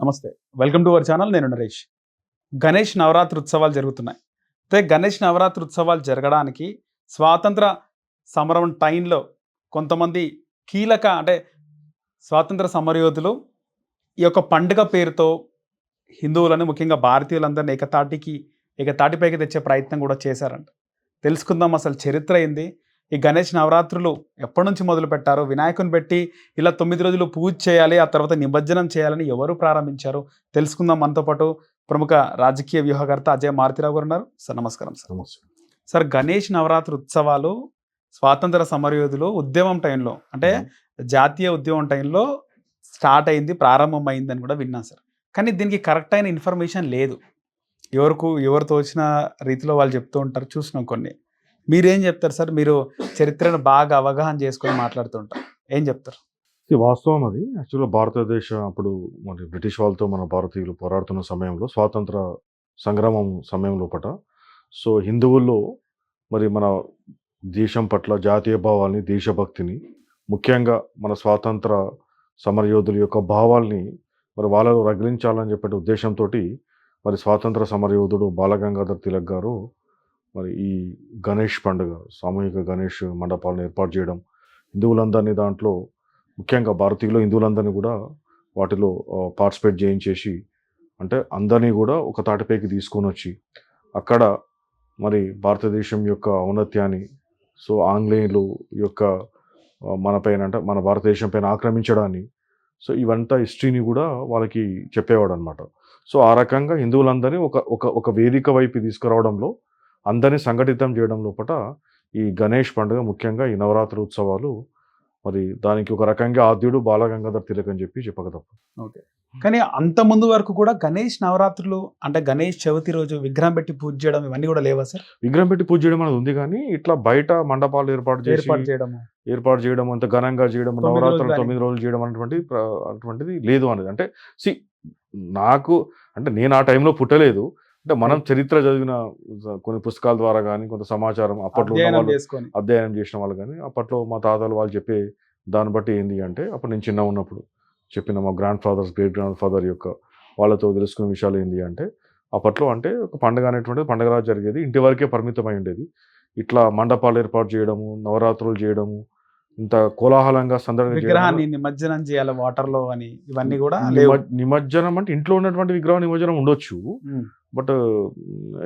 నమస్తే. Welcome to our channel నేను నరేష్. గణేష్ నవరాత్రి ఉత్సవాలు జరుగుతున్నాయి. అయితే గణేష్ నవరాత్రి ఉత్సవాలు జరగడానికి స్వాతంత్ర సమరం టైంలో కొంతమంది కీలక అంటే స్వాతంత్ర సమరయోధులు ఈ యొక్క పండుగ పేరుతో హిందువులను ముఖ్యంగా భారతీయులందరినీ ఏకతాటికి ఏకతాటిపైకి తెచ్చే ప్రయత్నం కూడా చేశారంట. తెలుసుకుందాం అసలు చరిత్ర ఏంది? ఈ గణేష్ నవరాత్రులు ఎప్పటి నుంచి మొదలు పెట్టారు వినాయకుని పెట్టి ఇలా తొమ్మిది రోజులు పూజ చేయాలి ఆ తర్వాత నిమజ్జనం చేయాలని ఎవరు ప్రారంభించారు? తెలుసుకుందాం మనతో పాటు ప్రముఖ రాజకీయ వ్యూహకర్త అజయ్ మారుతిరావు గారు ఉన్నారు. సార్ నమస్కారం సార్. సార్ గణేష్ నవరాత్రి ఉత్సవాలు స్వాతంత్ర సమరయోధులు ఉద్యమం టైంలో అంటే జాతీయ ఉద్యమం టైంలో స్టార్ట్ అయింది ప్రారంభం అని కూడా విన్నాను సార్. కానీ దీనికి కరెక్ట్ అయిన ఇన్ఫర్మేషన్ లేదు. ఎవరికి ఎవరు తోచిన రీతిలో వాళ్ళు చెప్తూ ఉంటారు చూసినాం కొన్ని. మీరేం చెప్తారు సార్? మీరు చరిత్రను బాగా అవగాహన చేసుకొని మాట్లాడుతుంటారు ఏం చెప్తారు? ఇది వాస్తవం అది. యాక్చువల్గా భారతదేశం అప్పుడు మరి బ్రిటిష్ వాళ్ళతో మన భారతీయులు పోరాడుతున్న సమయంలో స్వాతంత్ర సంగ్రామం సమయంలో పట. సో హిందువుల్లో మరి మన దేశం పట్ల జాతీయ భావాల్ని దేశభక్తిని ముఖ్యంగా మన స్వాతంత్ర సమరయోధుల యొక్క భావాల్ని మరి వాళ్ళలో రగిలించాలని చెప్పే ఉద్దేశంతో మరి స్వాతంత్ర సమరయోధుడు బాలగంగాధర్ తిలక్ గారు మరి ఈ గణేష్ పండుగ సామూహిక గణేష్ మండపాలను ఏర్పాటు చేయడం హిందువులందరినీ దాంట్లో ముఖ్యంగా భారతీయులు హిందువులందరినీ కూడా వాటిలో పార్టిసిపేట్ చేయించేసి అంటే అందరినీ కూడా ఒక తాటిపైకి తీసుకొని వచ్చి అక్కడ మరి భారతదేశం యొక్క ఔన్నత్యాన్ని సో ఆంగ్లేయులు యొక్క మనపైన మన పైన అంటే మన భారతదేశం పైన ఆక్రమించడాన్ని సో ఇవంతా హిస్టరీని కూడా వాళ్ళకి చెప్పేవాడు అనమాట సో ఆ రకంగా హిందువులందరినీ ఒక ఒక ఒక వేదిక వైపు తీసుకురావడంలో అందరినీ సంఘటితం చేయడం లోపల ఈ గణేష్ పండుగ ముఖ్యంగా ఈ నవరాత్రి ఉత్సవాలు మరి దానికి ఒక రకంగా ఆద్యుడు బాలగంగాధర్ తిలక్ అని చెప్పి చెప్పక తప్ప కానీ అంత ముందు వరకు కూడా గణేష్ నవరాత్రులు అంటే గణేష్ చవితి రోజు విగ్రహం పెట్టి పూజ చేయడం ఇవన్నీ కూడా లేవా సార్? విగ్రహం పెట్టి పూజ చేయడం అనేది ఉంది కానీ ఇట్లా బయట మండపాలు ఏర్పాటు చేసి ఏర్పాటు చేయడం ఏర్పాటు చేయడం అంత ఘనంగా చేయడం నవరాత్రులు రోజులు తొమ్మిది రోజులు చేయడం అనేటువంటి ప్ర- అటువంటిది లేదు అనేది. అంటే సి నాకు అంటే నేను ఆ టైంలో పుట్టలేదు. అంటే మనం చరిత్ర చదివిన కొన్ని పుస్తకాల ద్వారా కానీ కొంత సమాచారం అప్పట్లో అధ్యయనం చేసిన వాళ్ళు కానీ అప్పట్లో మా తాతలు వాళ్ళు చెప్పే దాన్ని బట్టి ఏంది అంటే అప్పుడు నేను చిన్న ఉన్నప్పుడు చెప్పిన మా grandfathers great grandfather యొక్క వాళ్ళతో తెలుసుకున్న విషయాలు ఏంటి అంటే అప్పట్లో అంటే ఒక పండుగ అనేటువంటిది పండుగ రాజు జరిగేది. ఇంటి వరకే పరిమితమై ఉండేది. ఇట్లా మండపాలు ఏర్పాటు చేయడము నవరాత్రులు చేయడము ఇంత కోలాహలంగా సందడి విగ్రహాన్ని నిమజ్జనం చేయాలి వాటర్లో అని ఇవన్నీ కూడా నిమజ్జనం అంటే ఇంట్లో ఉన్నటువంటి విగ్రహ నిమజ్జనం ఉండొచ్చు. బట్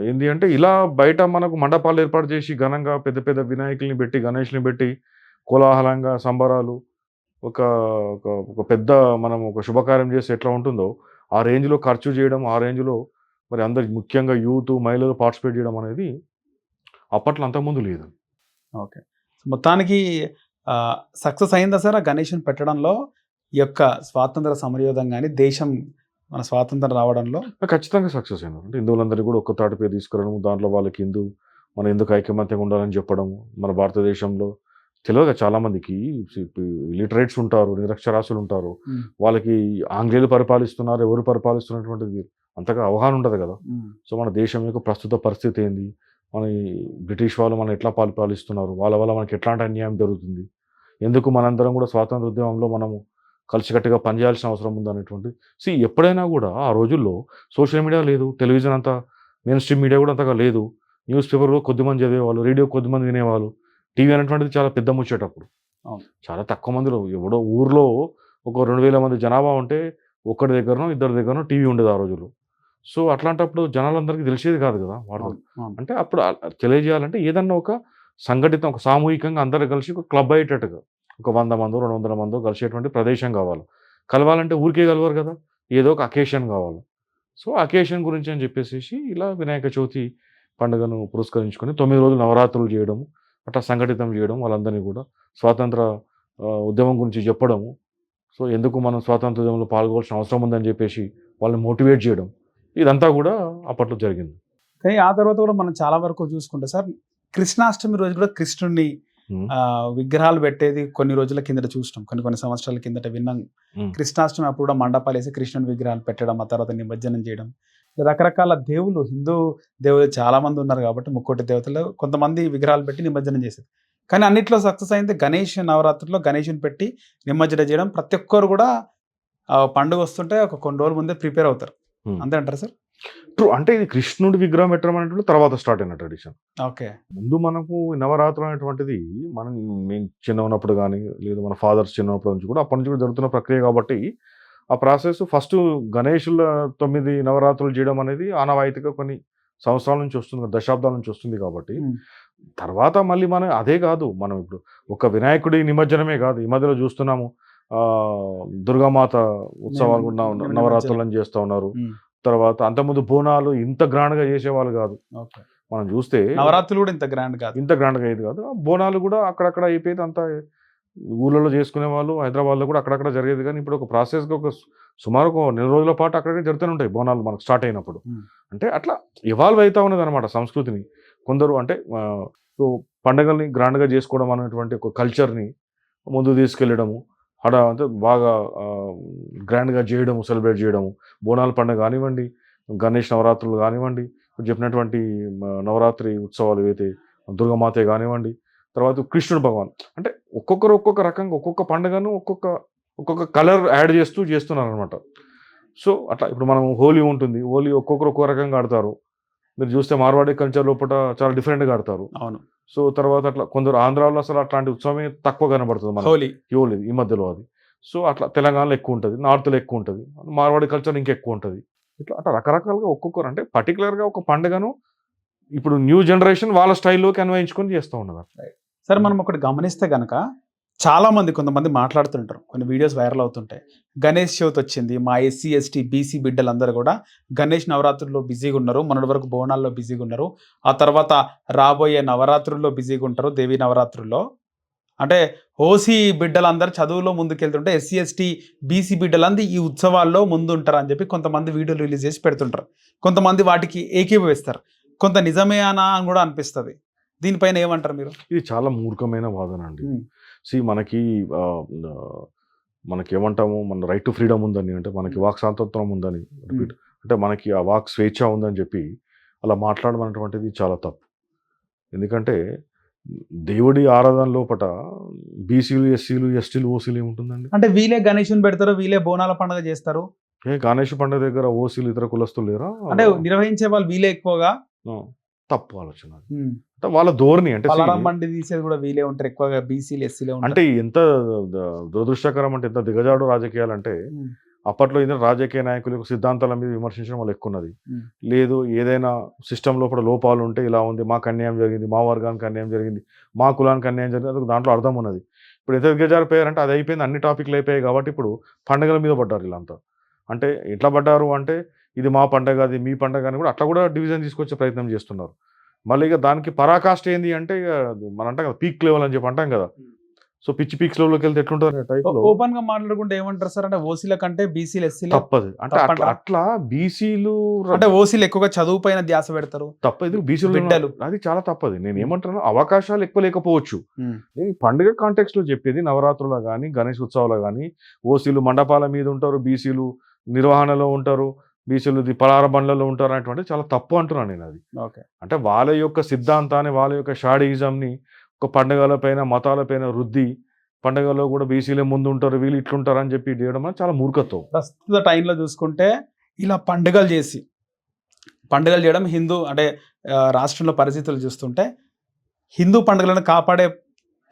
ఏంది అంటే ఇలా బయట మనకు మండపాలు ఏర్పాటు చేసి ఘనంగా పెద్ద పెద్ద వినాయకుల్ని పెట్టి గణేష్ని పెట్టి కోలాహలంగా సంబరాలు ఒక ఒక పెద్ద మనం ఒక శుభకార్యం చేస్తే ఎట్లా ఉంటుందో ఆ రేంజ్లో ఖర్చు చేయడం ఆ రేంజ్లో మరి అందరు ముఖ్యంగా యూత్ మహిళలు పార్టిసిపేట్ చేయడం అనేది అప్పట్లో అంతకుముందు లేదు. ఓకే. మొత్తానికి సక్సెస్ అయిందా సార్ ఆ గణేష్ని పెట్టడంలో? ఈ యొక్క స్వాతంత్ర సమరయోధం కానీ దేశం మన స్వాతంత్రం రావడంలో ఖచ్చితంగా సక్సెస్ అయినారు. అంటే హిందువులందరినీ కూడా ఒక్క తాటి పేరు తీసుకురావడం దాంట్లో వాళ్ళకి హిందూ మన ఎందుకు ఐకమత్యంగా ఉండాలని చెప్పడం మన భారతదేశంలో తెలియదు చాలా మందికి లిటరేట్స్ ఉంటారు నిరక్షరాస్యులు ఉంటారు. వాళ్ళకి ఆంగ్లేయులు పరిపాలిస్తున్నారు ఎవరు పరిపాలిస్తున్నటువంటిది అంతగా అవగాహన ఉండదు కదా. సో మన దేశం యొక్క ప్రస్తుత పరిస్థితి ఏంది? మన బ్రిటిష్ వాళ్ళు మనం ఎట్లా పరిపాలిస్తున్నారు? వాళ్ళ వల్ల మనకి ఎట్లాంటి అన్యాయం జరుగుతుంది? ఎందుకు మనందరం కూడా స్వాతంత్ర ఉద్యమంలో మనము కలిసికట్టుగా పనిచేయాల్సిన అవసరం ఉందనేటువంటి సి ఎప్పుడైనా కూడా ఆ రోజుల్లో సోషల్ మీడియా లేదు టెలివిజన్ అంతా మెయిన్ స్ట్రీమ్ మీడియా కూడా అంతగా లేదు. న్యూస్ పేపర్ కొద్దిమంది చదివేవాళ్ళు రేడియో కొద్దిమంది వినేవాళ్ళు టీవీ అనేటువంటిది చాలా పెద్ద ముచ్చేటప్పుడు. చాలా తక్కువ మందిలో ఎవడో ఊర్లో ఒక రెండు వేల మంది జనాభా ఉంటే ఒక్కడి దగ్గరనో ఇద్దరి దగ్గరనో టీవీ ఉండేది ఆ రోజుల్లో. సో అట్లాంటప్పుడు జనాలందరికీ తెలిసేది కాదు కదా అవును. అంటే అప్పుడు తెలియజేయాలంటే ఏదన్నా ఒక సంఘటితం ఒక సామూహికంగా అందరు కలిసి ఒక క్లబ్ అయ్యేటట్టుగా. ఒక వంద మందో రెండు వందల మందో కలిసేటువంటి ప్రదేశం కావాలి. కలవాలంటే ఊరికే కలవరు కదా. ఏదో ఒక అకేషన్ కావాలి. సో అకేషన్ గురించి అని చెప్పేసి ఇలా వినాయక చవితి పండుగను పురస్కరించుకొని తొమ్మిది రోజులు నవరాత్రులు చేయడం అట్లా సంఘటితం చేయడం వాళ్ళందరినీ కూడా స్వాతంత్ర ఉద్యమం గురించి చెప్పడము. సో ఎందుకు మనం స్వాతంత్ర ఉద్యమంలో పాల్గొవాల్సిన అవసరం ఉందని చెప్పేసి వాళ్ళని మోటివేట్ చేయడం ఇదంతా కూడా అప్పట్లో జరిగింది. కానీ ఆ తర్వాత కూడా మనం చాలా వరకు చూసుకుంటే సార్ కృష్ణాష్టమి రోజు కూడా కృష్ణుడిని విగ్రహాలు పెట్టేది కొన్ని రోజుల కిందట చూసినాం. కొన్ని కొన్ని సంవత్సరాల కిందట విన్నాం. కృష్ణాష్టమి అప్పుడు కూడా మండపాలు వేసి కృష్ణుని విగ్రహాలు పెట్టడం ఆ తర్వాత నిమజ్జనం చేయడం. రకరకాల దేవుళ్ళు హిందూ దేవులు చాలా మంది ఉన్నారు కాబట్టి ముక్కోటి దేవతలు కొంతమంది విగ్రహాలు పెట్టి నిమజ్జనం చేసేది. కానీ అన్నిట్లో సక్సెస్ అయింది గణేష్ నవరాత్రుల్లో గణేషుని పెట్టి నిమజ్జనం చేయడం. ప్రతి ఒక్కరు కూడా పండుగ వస్తుంటే ఒక కొన్ని రోజుల ముందే ప్రిపేర్ అవుతారు. అంతే అంటారా సార్? ట్రూ అంటే ఇది కృష్ణుడి విగ్రహం పెట్టడం అనేటువంటి తర్వాత స్టార్ట్ అయిన ట్రెడిషన్ ఓకే ముందు మనకు ఈ నవరాత్రులు అనేటువంటిది మనం మేము చిన్న ఉన్నప్పుడు కానీ లేదు మన ఫాదర్స్ చిన్న ఉన్నప్పటి నుంచి కూడా అప్పటి నుంచి కూడా జరుగుతున్న ప్రక్రియ కాబట్టి ఆ ప్రాసెస్ ఫస్ట్ గణేషుల తొమ్మిది నవరాత్రులు చేయడం అనేది ఆనవాయితీగా కొన్ని సంవత్సరాల నుంచి వస్తుంది దశాబ్దాల నుంచి వస్తుంది కాబట్టి. తర్వాత మళ్ళీ మనం అదే కాదు మనం ఇప్పుడు ఒక వినాయకుడి నిమజ్జనమే కాదు ఈ మధ్యలో చూస్తున్నాము ఆ దుర్గామాత ఉత్సవాలు కూడా. నవరాత్రులను చేస్తూ ఉన్నారు. తర్వాత అంతకుముందు బోనాలు ఇంత గ్రాండ్గా చేసేవాళ్ళు కాదు. మనం చూస్తే నవరాత్రులు కూడా ఇంత గ్రాండ్ కాదు. ఇంత గ్రాండ్గా అయ్యేది కాదు. బోనాలు కూడా అక్కడక్కడ అయిపోయేది అంతా. ఊళ్ళలో చేసుకునే వాళ్ళు హైదరాబాద్లో కూడా అక్కడక్కడ జరిగేది. కానీ ఇప్పుడు ఒక ప్రాసెస్గా ఒక సుమారు ఒక నెల రోజుల పాటు అక్కడక్కడ జరుగుతూనే ఉంటాయి బోనాలు మనకు స్టార్ట్ అయినప్పుడు. అంటే అట్లా ఇవాల్వ్ అవుతా ఉన్నది అనమాట సంస్కృతిని. కొందరు అంటే పండగల్ని గ్రాండ్గా చేసుకోవడం అనేటువంటి ఒక కల్చర్ని ముందు తీసుకెళ్ళడము. అక్కడ అంటే బాగా గ్రాండ్గా చేయడము సెలబ్రేట్ చేయడము. బోనాల పండుగ కానివ్వండి గణేష్ నవరాత్రులు కానివ్వండి చెప్పినటువంటి నవరాత్రి ఉత్సవాలు ఏవైతే దుర్గమాతే కానివ్వండి తర్వాత కృష్ణుడు భగవాన్. అంటే ఒక్కొక్కరు ఒక్కొక్క రకంగా ఒక్కొక్క పండుగను ఒక్కొక్క ఒక్కొక్క కలర్ యాడ్ చేస్తూ చేస్తున్నారు అనమాట సో అట్లా ఇప్పుడు మనం హోలీ ఉంటుంది. హోలీ ఒక్కొక్కరు ఒక్కొక్క రకంగా ఆడతారు. మీరు చూస్తే మార్వాడి కల్చర్ లోపల చాలా డిఫరెంట్గా ఆడతారు. అవును. సో తర్వాత అట్లా కొందరు ఆంధ్రాలో అసలు అట్లాంటి ఉత్సవమే తక్కువ కనబడుతుంది మన హోలీ. హోలీ ఈ మధ్యలో అది. సో అట్లా తెలంగాణలో ఎక్కువ ఉంటుంది నార్త్లో ఎక్కువ ఉంటుంది మార్వాడి కల్చర్ ఇంకెక్కువ ఉంటుంది. ఇట్లా అట్లా రకరకాలుగా ఒక్కొక్కరు అంటే పర్టికులర్గా ఒక పండుగను ఇప్పుడు న్యూ జనరేషన్ వాళ్ళ స్టైల్లోకి అన్వయించుకొని చేస్తూ ఉన్నారు సార్ మనం ఒకటి గమనిస్తే గనక చాలా మంది కొంతమంది మాట్లాడుతుంటారు. కొన్ని వీడియోస్ వైరల్ అవుతుంటాయి. గణేష్ చవితి వచ్చింది. మా ఎస్సీ ఎస్టీ బీసీ బిడ్డలందరూ కూడా గణేష్ నవరాత్రుల్లో బిజీగా ఉన్నారు. మొన్నటి వరకు బోనాల్లో బిజీగా ఉన్నారు. ఆ తర్వాత రాబోయే నవరాత్రుల్లో బిజీగా ఉంటారు దేవి నవరాత్రుల్లో. అంటే ఓసీ బిడ్డలందరూ చదువులో ముందుకెళ్తుంటే ఎస్సీ ఎస్టీ బీసీ బిడ్డలందరూ ఈ ఉత్సవాల్లో ముందు ఉంటారు అని చెప్పి కొంతమంది వీడియోలు రిలీజ్ చేసి పెడుతుంటారు. కొంతమంది వాటికి ఏకీభవిస్తారు కొంత నిజమేనా అని కూడా అనిపిస్తుంది. దీనిపైన ఏమంటారు మీరు? ఇది చాలా మూర్ఖమైన వాదన అండి. సి మనకి మనకి ఏమంటాము మన రైట్ టు ఫ్రీడమ్ ఉందని అంటే మనకి వాక్ స్వాతంత్రం ఉందని రిపీట్ అంటే మనకి ఆ వాక్ స్వేచ్ఛ ఉందని చెప్పి అలా మాట్లాడడం అనేటువంటిది చాలా తప్పు. ఎందుకంటే దేవుడి ఆరాధన లోపట బీసీలు ఎస్సీలు ఎస్టీలు ఓసీలు ఏముంటుందండి? అంటే వీలే గణేషుని పెడతారు వీలే బోనాల పండుగ చేస్తారు? ఏ గణేష్ పండుగ దగ్గర ఓసీలు ఇతర కులస్తులు లేరా? అంటే నిర్వహించే వాళ్ళు వీలే ఎక్కువగా? తప్పు ఆలోచన. అంటే వాళ్ళ ధోరణి అంటే బండి తీసేది కూడా వీలే ఉంటారు ఎక్కువగా బీసీలు ఎస్సీలే అంటే ఎంత దురదృష్టకరం అంటే ఎంత దిగజాడు రాజకీయాలు అంటే అప్పట్లో ఏదైనా రాజకీయ నాయకుల సిద్ధాంతాల మీద విమర్శించడం వాళ్ళు ఎక్కువ ఉన్నది. లేదు ఏదైనా సిస్టమ్ లోపల లోపాలు ఉంటే ఇలా ఉంది మాకు అన్యాయం జరిగింది మా వర్గానికి అన్యాయం జరిగింది మా కులానికి అన్యాయం జరిగింది అది దాంట్లో అర్థం ఉన్నది. ఇప్పుడు ఎంత దిగజారిపోయారంటే అది అయిపోయింది అన్ని టాపిక్లు అయిపోయాయి కాబట్టి ఇప్పుడు పండుగల మీద పడ్డారు వీళ్ళంతా. అంటే ఎట్లా పడ్డారు అంటే ఇది మా పండగ అది మీ పండగ అని కూడా అట్లా కూడా డివిజన్ తీసుకొచ్చే ప్రయత్నం చేస్తున్నారు. మళ్ళీ ఇక దానికి పరాకాష్ట ఏంది అంటే ఇక మనం అంటాం కదా పీక్ లెవెల్ అని చెప్పి అంటాం కదా. సో పిచ్చి పీక్స్ లెవెల్కి వెళ్తే ఎట్లుంటుంది టైప్లో ఓపెన్గా మాట్లాడుకుంటే ఏమంటారు సార్? అంటే ఓసీల కంటే బీసీలు ఎస్సీలు తప్పదు. అంటే అట్లా బీసీలు అంటే ఓసీలు ఎక్కువగా చదువు పైన ధ్యాస పెడతారు. తప్పదు. బీసీలు బిడ్డలు. అది చాలా తప్పది. నేను ఏమంటున్నాను అవకాశాలు ఎక్కువ లేకపోవచ్చు. నేను ఈ పండుగ కాంటెక్స్ట్లో చెప్పేది నవరాత్రులు కానీ గణేష్ ఉత్సవాలు కానీ ఓసీలు మండపాల మీద ఉంటారు బీసీలు నిర్వహణలో ఉంటారు. బీసీలు ది పలార బండ్లలో ఉంటారు చాలా తప్పు అంటున్నాను నేను అది ఓకే. అంటే వాళ్ళ యొక్క సిద్ధాంతాన్ని వాళ్ళ యొక్క షాడీజంని ఒక పండుగల పైన మతాల పైన రుద్ది పండుగలో కూడా బీసీలే ముందు ఉంటారు వీళ్ళు ఇట్లుంటారు అని చెప్పి చేయడం అనేది చాలా మూర్ఖత్వం. ప్రస్తుత టైంలో చూసుకుంటే ఇలా పండుగలు చేసి పండుగలు చేయడం హిందూ అంటే రాష్ట్రంలో పరిస్థితులు చూస్తుంటే హిందూ పండుగలను కాపాడే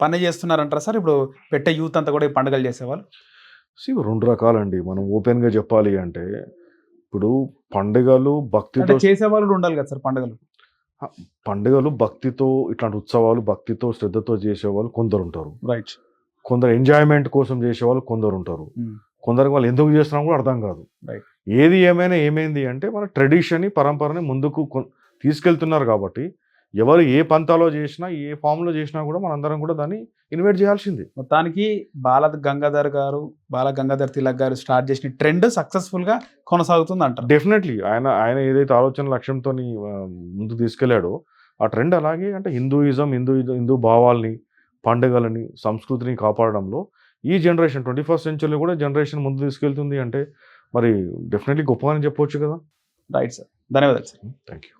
పని చేస్తున్నారంటారా సార్? ఇప్పుడు పెట్టే యూత్ అంతా కూడా ఈ పండుగలు చేసేవాళ్ళు? రెండు రకాలండి. మనం ఓపెన్గా చెప్పాలి అంటే ఇప్పుడు పండుగలు భక్తితో చేసేవాళ్ళు ఉండాలి కదా సార్ పండుగలు? పండుగలు భక్తితో ఇట్లాంటి ఉత్సవాలు భక్తితో శ్రద్ధతో చేసేవాళ్ళు కొందరు ఉంటారు. రైట్ కొందరు ఎంజాయ్మెంట్ కోసం చేసేవాళ్ళు కొందరు ఉంటారు. కొందరికి వాళ్ళు ఎందుకు చేస్తున్నాం కూడా అర్థం కాదు. ఏది ఏమైనా ఏమైంది అంటే మన ట్రెడిషన్ పరంపరని ముందుకు తీసుకెళ్తున్నారు కాబట్టి ఎవరు ఏ పంతాలో చేసినా ఏ ఫామ్లో చేసినా కూడా మనందరం కూడా దాన్ని ఇన్వైట్ చేయాల్సిందే. మొత్తానికి బాల గంగాధర్ గారు బాల గంగాధర్ తిలక్ గారు స్టార్ట్ చేసిన ట్రెండ్ సక్సెస్ఫుల్గా కొనసాగుతుంది అంటారు డెఫినెట్లీ ఆయన ఆయన ఏదైతే ఆలోచన లక్ష్యంతో ముందుకు తీసుకెళ్ళాడో ఆ ట్రెండ్ అలాగే అంటే హిందూయిజం హిందూ హిందూ భావాల్ని పండుగలని సంస్కృతిని కాపాడడంలో ఈ జనరేషన్ ట్వంటీ ఫస్ట్ సెంచరీలో కూడా జనరేషన్ ముందు తీసుకెళ్తుంది అంటే మరి డెఫినెట్లీ గొప్పగానే చెప్పొచ్చు కదా. రైట్ సార్ ధన్యవాదాలు సార్ థ్యాంక్ యూ